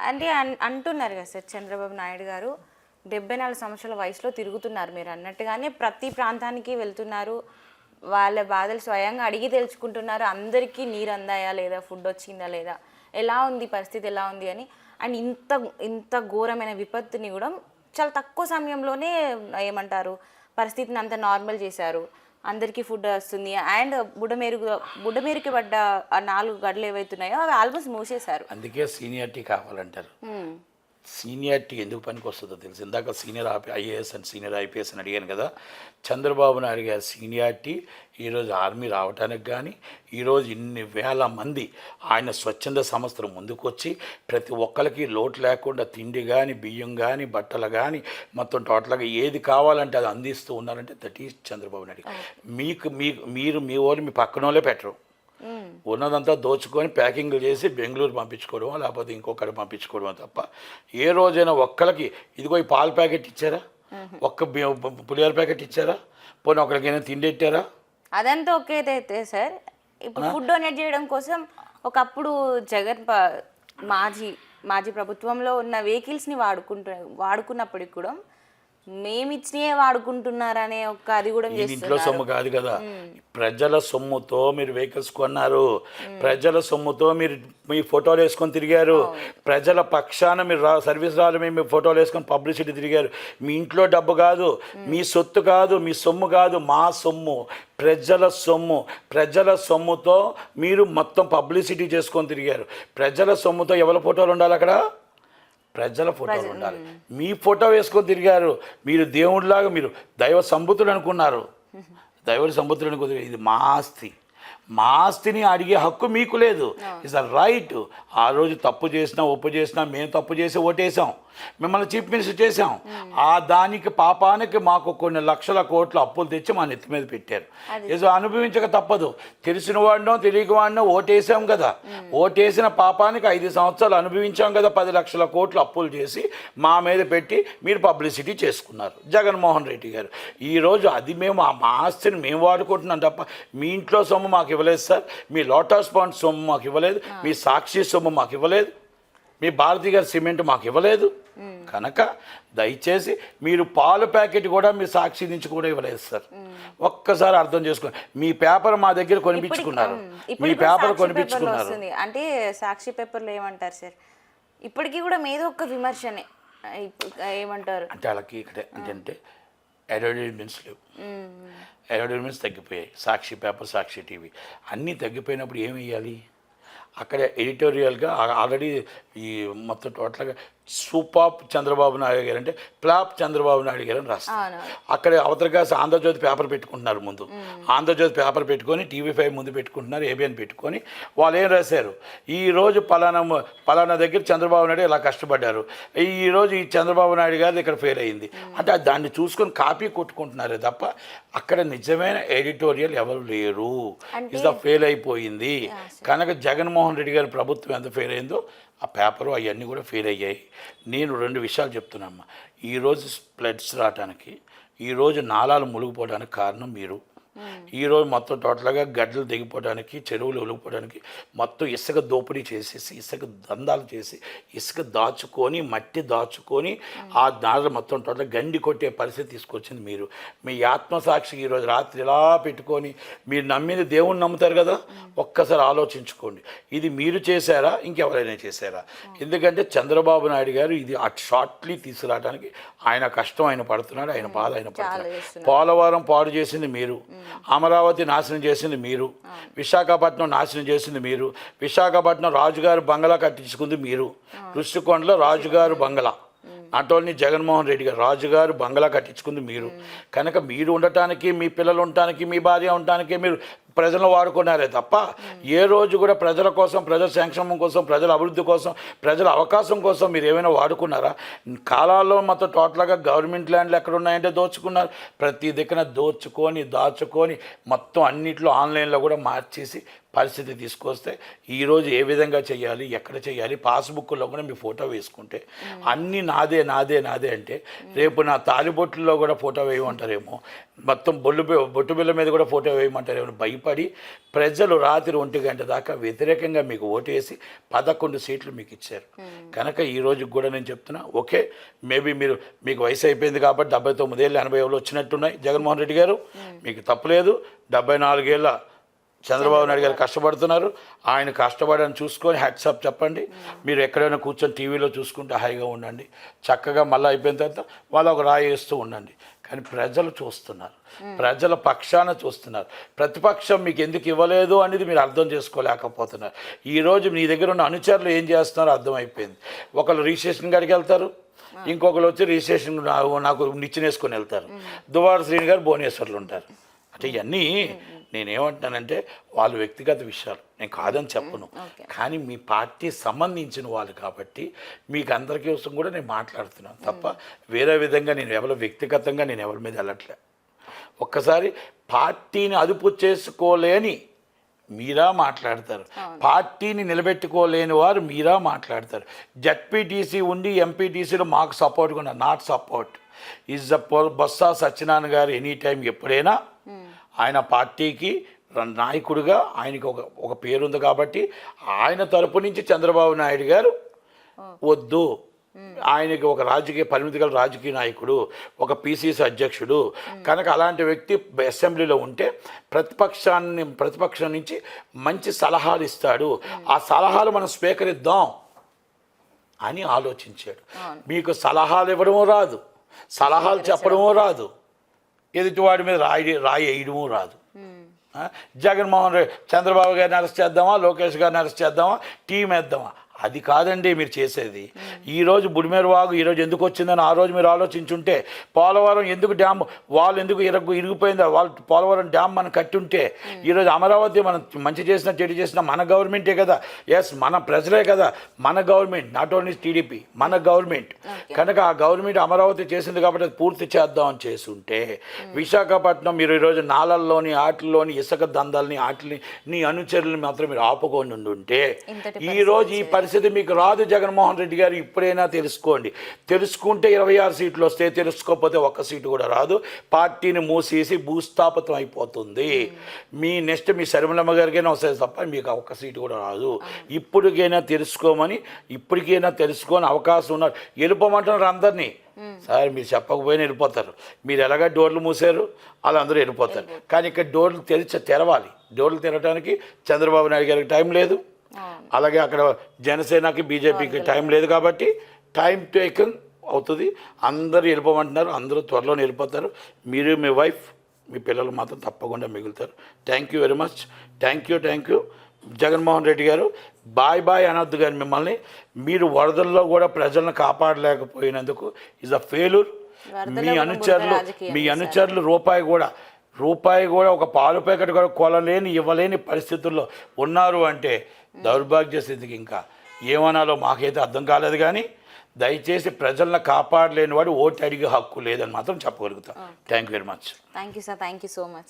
అంటే అన్- అంటున్నారు కదా సార్ చంద్రబాబు నాయుడు గారు డెబ్బై నాలుగు సంవత్సరాల వయసులో తిరుగుతున్నారు మీరు అన్నట్టుగానే ప్రతి ప్రాంతానికి వెళ్తున్నారు. వాళ్ళ బాధలు స్వయంగా అడిగి తెలుసుకుంటున్నారు. అందరికీ నీరు అందాయా లేదా ఫుడ్ వచ్చిందా లేదా ఎలా ఉంది పరిస్థితి ఎలా ఉంది అని. అండ్ ఇంత ఇంత ఘోరమైన విపత్తుని కూడా చాలా తక్కువ సమయంలోనే ఏమంటారు పరిస్థితిని అంత నార్మల్ చేశారు. అందరికీ ఫుడ్ వస్తుంది. అండ్ బుడమేరుగు బుడమేరుకి పడ్డ ఆ నాలుగు గడులు ఏవైతున్నాయో అవి ఆల్మోస్ట్ మూసేశారు. అందుకే సీనియారిటీ కావాలంటారు. సీనియారిటీ ఎందుకు పనికి వస్తుందో తెలుసు. ఇందాక senior IAS and senior IPS అని అడిగాను కదా. చంద్రబాబు నాయుడు గారి సీనియారిటీ ఈరోజు ఆర్మీ రావడానికి కానీ ఈరోజు ఇన్ని వేల మంది ఆయన స్వచ్ఛంద సంస్థలు ముందుకొచ్చి ప్రతి ఒక్కరికి లోటు లేకుండా తిండి కానీ బియ్యం కానీ బట్టలు కానీ మొత్తం టోటల్గా ఏది కావాలంటే అది అందిస్తూ ఉన్నారంటే దట్ ఈజ్ చంద్రబాబు నాయుడు మీకు మీకు మీరు మీ వాళ్ళు మీ పక్కన వాళ్ళే పెట్టరు. ఉన్నదంతా దోచుకొని ప్యాకింగ్లు చేసి బెంగళూరు పంపించుకోవడం లేకపోతే ఇంకొకటి పంపించుకోవడం తప్ప ఏ రోజైనా ఒక్కరికి ఇదిగో ఈ పాల ప్యాకెట్ ఇచ్చారా? ఒక్క పులిహోర ప్యాకెట్ ఇచ్చారా? పోనీ ఒకరికైనా తిండి పెట్టారా? అదంతా ఒకే అయితే సార్. ఇప్పుడు ఫుడ్ డొనేట్ చేయడం కోసం ఒకప్పుడు జగన్ మాజీ మాజీ ప్రభుత్వంలో ఉన్న వెహికల్స్ని వాడుకుంటు వాడుకున్నప్పటికి కూడా మేము ఇచ్చినవే వాడుకుంటున్నారనే ఒక అది కూడా ఇది ఇంట్లో సొమ్ము కాదు కదా. ప్రజల సొమ్ముతో మీరు వెహికల్స్ కొన్నారు. ప్రజల సొమ్ముతో మీరు మీ ఫోటోలు వేసుకొని తిరిగారు. ప్రజల పక్షాన మీరు రా సర్వీస్ రాళ్ళు మీ ఫోటోలు వేసుకొని పబ్లిసిటీ తిరిగారు. మీ ఇంట్లో డబ్బు కాదు మీ సొత్తు కాదు మీ సొమ్ము కాదు మా సొమ్ము. ప్రజల సొమ్ము. ప్రజల సొమ్ముతో మీరు మొత్తం పబ్లిసిటీ చేసుకొని తిరిగారు. ప్రజల సొమ్ముతో ఎవరి ఫోటోలు ఉండాలి అక్కడ? ప్రజల ఫోటోలు ఉండాలి. మీ ఫోటో వేసుకొని తిరిగారు. మీరు దేవుడిలాగా మీరు దైవ సంబుతులు అనుకున్నారు. దైవ సంబుతులు అనుకున్నారు. ఇది మా ఆస్తి. మా ఆస్తిని అడిగే హక్కు మీకు లేదు. ఇట్స్ అ రైట్ ఆ రోజు తప్పు చేసినా ఒప్పు చేసినా మేము తప్పు చేసి ఓటేసాం మిమ్మల్ని చీఫ్ మినిస్టర్ చేసాం ఆ దానికి పాపానికి మాకు కొన్ని లక్షల కోట్ల అప్పులు తెచ్చి మా నెత్తి మీద పెట్టారు. ఏదో అనుభవించక తప్పదు. తెలిసిన వాడినో తెలియక వాడినో ఓటేసాం కదా. ఓటేసిన పాపానికి ఐదు సంవత్సరాలు అనుభవించాం కదా పది లక్షల కోట్లు అప్పులు చేసి మా మీద పెట్టి మీరు పబ్లిసిటీ చేసుకున్నారు. జగన్మోహన్ రెడ్డి గారు. ఈరోజు అది మేము మా ఆస్తిని మేము వాడుకుంటున్నాం తప్ప మీ ఇంట్లో సొమ్ము మాకు ఇవ్వలేదు సార్. మీ లోటస్ పాండ్ సొమ్ము మాకు ఇవ్వలేదు. మీ సాక్షి సొమ్ము మాకు ఇవ్వలేదు. మీ భారతి గారి సిమెంట్ మాకు ఇవ్వలేదు. కనుక దయచేసి మీరు పాలు ప్యాకెట్ కూడా మీరు సాక్షి నుంచి కూడా ఇవ్వలేదు సార్. ఒక్కసారి అర్థం చేసుకోండి మీ పేపర్ మా దగ్గర కొనిపించుకున్నారు. మీ పేపర్ కొనిపించుకున్నారు. అంటే సాక్షి పేపర్లో ఏమంటారు సార్? ఇప్పటికీ కూడా ఏదో ఒక విమర్శనే. ఏమంటారు? అంటే వాళ్ళకి ఇక్కడ ఏంటంటే అడ్వర్టైజ్మెంట్స్ లేవు. అడ్వర్టైజ్మెంట్స్ తగ్గిపోయాయి. Sakshi paper Sakshi TV. అన్నీ తగ్గిపోయినప్పుడు ఏం వేయాలి అక్కడ ఎడిటోరియల్గా ఆల్రెడీ ఈ మొత్తం టోటల్గా సూపాప్ చంద్రబాబు నాయుడు గారు అంటే ప్లాప్ చంద్రబాబు నాయుడు గారు అని రాస్తారు. అక్కడ కాస్త ఆంధ్రజ్యోతి పేపర్ పెట్టుకుంటున్నారు ముందు. ఆంధ్రజ్యోతి పేపర్ పెట్టుకొని టీవీ ఫైవ్ ముందు పెట్టుకుంటున్నారు ఏబిఎన్ పెట్టుకొని. వాళ్ళు ఏం రాశారు? ఈ రోజు పలానా పలానా దగ్గర చంద్రబాబు నాయుడు ఇలా కష్టపడ్డారు. ఈ రోజు ఈ చంద్రబాబు నాయుడు గారు ఇక్కడ ఫెయిల్ అయింది. అంటే దాన్ని చూసుకొని కాపీ కొట్టుకుంటున్నారే తప్ప అక్కడ నిజమైన ఎడిటోరియల్ ఎవరు లేరు. ఇస్ ద ఫెయిల్ అయిపోయింది. కనుక జగన్మోహన్ రెడ్డి గారి ప్రభుత్వం ఎంత ఫెయిల్ అయిందో ఆ పేపరు అవన్నీ కూడా ఫెయిల్ అయ్యాయి. నేను రెండు విషయాలు చెప్తున్నామ్మా ఈరోజు స్ప్లెడ్స్ రావడానికి ఈరోజు నాలాలు మునిగిపోవడానికి కారణం మీరు. ఈరోజు మొత్తం టోటల్గా గడ్డలు దిగిపోవడానికి చెరువులు ఒలిగిపోవడానికి మొత్తం ఇసుక దోపిడీ చేసేసి ఇసుక దందాలు చేసి ఇసుక దాచుకొని మట్టి దాచుకొని ఆ దారిలో మొత్తం టోటల్ గండి కొట్టే పరిస్థితి తీసుకొచ్చింది మీరు. మీ ఆత్మసాక్షికి ఈరోజు రాత్రి ఇలా పెట్టుకొని మీరు నమ్మిన దేవుణ్ణి నమ్ముతారు కదా? ఒక్కసారి ఆలోచించుకోండి. ఇది మీరు చేశారా? ఇంకెవరైనా చేశారా? ఎందుకంటే చంద్రబాబు నాయుడు గారు ఇది అట్ షార్ట్లీ తీసుకురావడానికి ఆయన కష్టం ఆయన పడుతున్నాడు ఆయన బాధ ఆయన పడుతున్నాడు. పోలవరం పాడు చేసింది మీరు. అమరావతి నాశనం చేసింది మీరు. విశాఖపట్నం నాశనం చేసింది మీరు. విశాఖపట్నం రాజుగారు బంగ్లా కట్టించుకుంది మీరు. కృష్ణకొండలో రాజుగారు బంగ్లా. నాట్ ఓన్లీ జగన్మోహన్ రెడ్డి గారు రాజుగారు బంగ్లా కట్టించుకుంది మీరు. కనుక మీరు ఉండటానికి మీ పిల్లలు ఉండటానికి మీ భార్య ఉండటానికి మీరు ప్రజలను వాడుకున్నారే తప్ప ఏ రోజు కూడా ప్రజల కోసం ప్రజల సంక్షేమం కోసం ప్రజల అభివృద్ధి కోసం ప్రజల అవకాశం కోసం మీరు ఏమైనా వాడుకున్నారా? కాలాల్లో మొత్తం టోటల్గా గవర్నమెంట్ ల్యాండ్లు ఎక్కడ ఉన్నాయంటే దోచుకున్నారు. ప్రతి దిక్కున దోచుకొని దాచుకొని మొత్తం అన్నిట్లో ఆన్లైన్లో కూడా మార్చేసి పరిస్థితి తీసుకొస్తే ఈరోజు ఏ విధంగా చేయాలి ఎక్కడ చేయాలి పాస్బుక్లో కూడా మీ ఫోటో వేసుకుంటే అన్నీ నాదే నాదే నాదే అంటే రేపు నా తాలిబొట్టులో కూడా ఫోటో వేయమంటారేమో. మొత్తం బొల్లు బొట్టు బిల్ల మీద కూడా ఫోటో వేయమంటారేమో. భయం భయపడి ప్రజలు రాత్రి ఒంటి గంట దాకా వ్యతిరేకంగా మీకు ఓటేసి పదకొండు సీట్లు మీకు ఇచ్చారు. కనుక ఈ రోజుకి కూడా నేను చెప్తున్నా ఓకే మేబీ మీరు మీకు వయసు అయిపోయింది కాబట్టి డెబ్బై తొమ్మిదేళ్ళు ఎనభై ఏళ్ళు వచ్చినట్టున్నాయి జగన్మోహన్ రెడ్డి గారు. మీకు తప్పలేదు డెబ్బై నాలుగేళ్ళ చంద్రబాబు నాయుడు గారు కష్టపడుతున్నారు. ఆయన కష్టపడని చూసుకొని హ్యాట్సాప్ చెప్పండి. మీరు ఎక్కడైనా కూర్చొని టీవీలో చూసుకుంటే హాయిగా ఉండండి. చక్కగా మళ్ళీ అయిపోయిన తర్వాత వాళ్ళు ఒక రాయి వేస్తూ ఉండండి. కానీ ప్రజలు చూస్తున్నారు. ప్రజల పక్షాన చూస్తున్నారు. ప్రతిపక్షం మీకు ఎందుకు ఇవ్వలేదు అనేది మీరు అర్థం చేసుకోలేకపోతున్నారు. ఈరోజు మీ దగ్గర ఉన్న అనుచరులు ఏం చేస్తున్నారో అర్థమైపోయింది. ఒకళ్ళు రిజిస్ట్రేషన్ గారికి వెళ్తారు. ఇంకొకరు వచ్చి రిజిస్ట్రేషన్ నాకు నిచ్చినేసుకొని వెళ్తారు. దువార శ్రీని గారు భువనేశ్వర్లు ఉంటారు. అంటే ఇవన్నీ నేనేమంటున్నానంటే వాళ్ళ వ్యక్తిగత విషయాలు. నేను కాదని చెప్పను. కానీ మీ పార్టీ సంబంధించిన వాళ్ళు కాబట్టి మీకు అందరి కోసం కూడా నేను మాట్లాడుతున్నాను. తప్ప వేరే విధంగా నేను ఎవరి వ్యక్తిగతంగా నేను ఎవరి మీద వెళ్ళట్లే. ఒక్కసారి పార్టీని అదుపు చేసుకోలేని మీరా మాట్లాడతారు. పార్టీని నిలబెట్టుకోలేని వారు మీరా మాట్లాడతారు. జడ్పీటీసీ ఉండి ఎంపీటీసీలో మాకు సపోర్ట్ కూడా not support. Is the Botsa Satyanarayana garu any time ఎప్పుడైనా ఆయన పార్టీకి నాయకుడిగా ఆయనకి ఒక ఒక పేరు ఉంది కాబట్టి ఆయన తరపు నుంచి చంద్రబాబు నాయుడు గారు వద్దు. ఆయనకి ఒక రాజకీయ పరిమితి గల రాజకీయ నాయకుడు ఒక పిసిసి అధ్యక్షుడు. కనుక అలాంటి వ్యక్తి అసెంబ్లీలో ఉంటే ప్రతిపక్షాన్ని ప్రతిపక్షం నుంచి మంచి సలహాలు ఇస్తాడు. ఆ సలహాలు మనం స్వీకరిద్దాం అని ఆలోచించాడు. మీకు సలహాలు ఇవ్వడమూ రాదు. సలహాలు చెప్పడమూ రాదు. ఎదుటివాడి మీద రాయి రాయి వేయడమూ రాదు? జగన్మోహన్ రెడ్డి చంద్రబాబు గారిని అరెస్ట్ చేద్దామా? లోకేష్ గారిని అరెస్ట్ చేద్దామా? టీం వేద్దామా? అది కాదండి మీరు చేసేది. ఈరోజు బుడిమేరు వాగు ఈరోజు ఎందుకు వచ్చిందని ఆ రోజు మీరు ఆలోచించుంటే పోలవరం ఎందుకు డ్యామ్ వాళ్ళు ఎందుకు ఇరగు ఇరిగిపోయిందో వాళ్ళు పోలవరం డ్యామ్ మనం కట్టుంటే ఈరోజు అమరావతి మనం మంచి చేసిన చెడు చేసిన మన గవర్నమెంటే కదా. ఎస్ మన ప్రజలే కదా. మన గవర్నమెంట్ నాట్ ఓన్లీ టీడీపీ మన గవర్నమెంట్. కనుక ఆ గవర్నమెంట్ అమరావతి చేసింది కాబట్టి అది పూర్తి చేద్దామని చేసుంటే విశాఖపట్నం మీరు ఈరోజు నాలల్లోని ఆటల్లోని ఇసుక దందాలని ఆటల్ని నీ అనుచరులను మాత్రం మీరు ఆపుకొని ఉండుంటే ఇంతటి ఈ రోజు ఈ పరిస్థితి మీకు రాదు జగన్మోహన్ రెడ్డి గారు ఇప్పుడైనా తెలుసుకోండి. తెలుసుకుంటే ఇరవై ఆరు సీట్లు వస్తే తెలుసుకోకపోతే ఒక్క సీటు కూడా రాదు. పార్టీని మూసేసి భూస్థాపితం అయిపోతుంది. మీ నెక్స్ట్ మీ శర్మలమ్మ గారికైనా వస్తుంది తప్ప మీకు ఒక్క సీటు కూడా రాదు. ఇప్పటికైనా తెలుసుకోమని ఇప్పటికైనా తెలుసుకొని అవకాశం ఉన్నారు వెళ్ళిపోమంటున్నారు అందరినీ. సార్ మీరు చెప్పకపోయినా వెళ్ళిపోతారు. మీరు ఎలాగ డోర్లు మూసారు వాళ్ళందరూ వెళ్ళిపోతారు. కానీ ఇక్కడ డోర్లు తెరిచి తెరవాలి. డోర్లు తెరవడానికి చంద్రబాబు నాయుడు గారికి టైం లేదు. అలాగే అక్కడ జనసేనకి బీజేపీకి టైం లేదు కాబట్టి టైం టేకన్ అవుతుంది. అందరూ వెళ్ళిపోమంటున్నారు అందరూ త్వరలో వెళ్ళిపోతారు. మీరు మీ వైఫ్ మీ పిల్లలు మాత్రం తప్పకుండా మిగులుతారు. Thank you very much thank you thank you Jaganmohan Reddy garu bye bye అనొద్దు గారు మిమ్మల్ని. మీరు వరదల్లో కూడా ప్రజలను కాపాడలేకపోయినందుకు ఇస్ అ ఫెయిల్యూర్ మీ అనుచరులు మీ అనుచరులు రూపాయి కూడా రూపాయి కూడా ఒక పాలు ప్యాకెట్ కూడా కొలలేని ఇవ్వలేని పరిస్థితుల్లో ఉన్నారు అంటే దౌర్భాగ్య స్థితికి ఇంకా ఏమనాలో మాకైతే అర్థం కాలేదు కానీ దయచేసి ప్రజలను కాపాడలేని వాడు ఓటు అడిగే హక్కు లేదని మాత్రం చెప్పగలుగుతాం. Thank you very much thank you sir thank you so much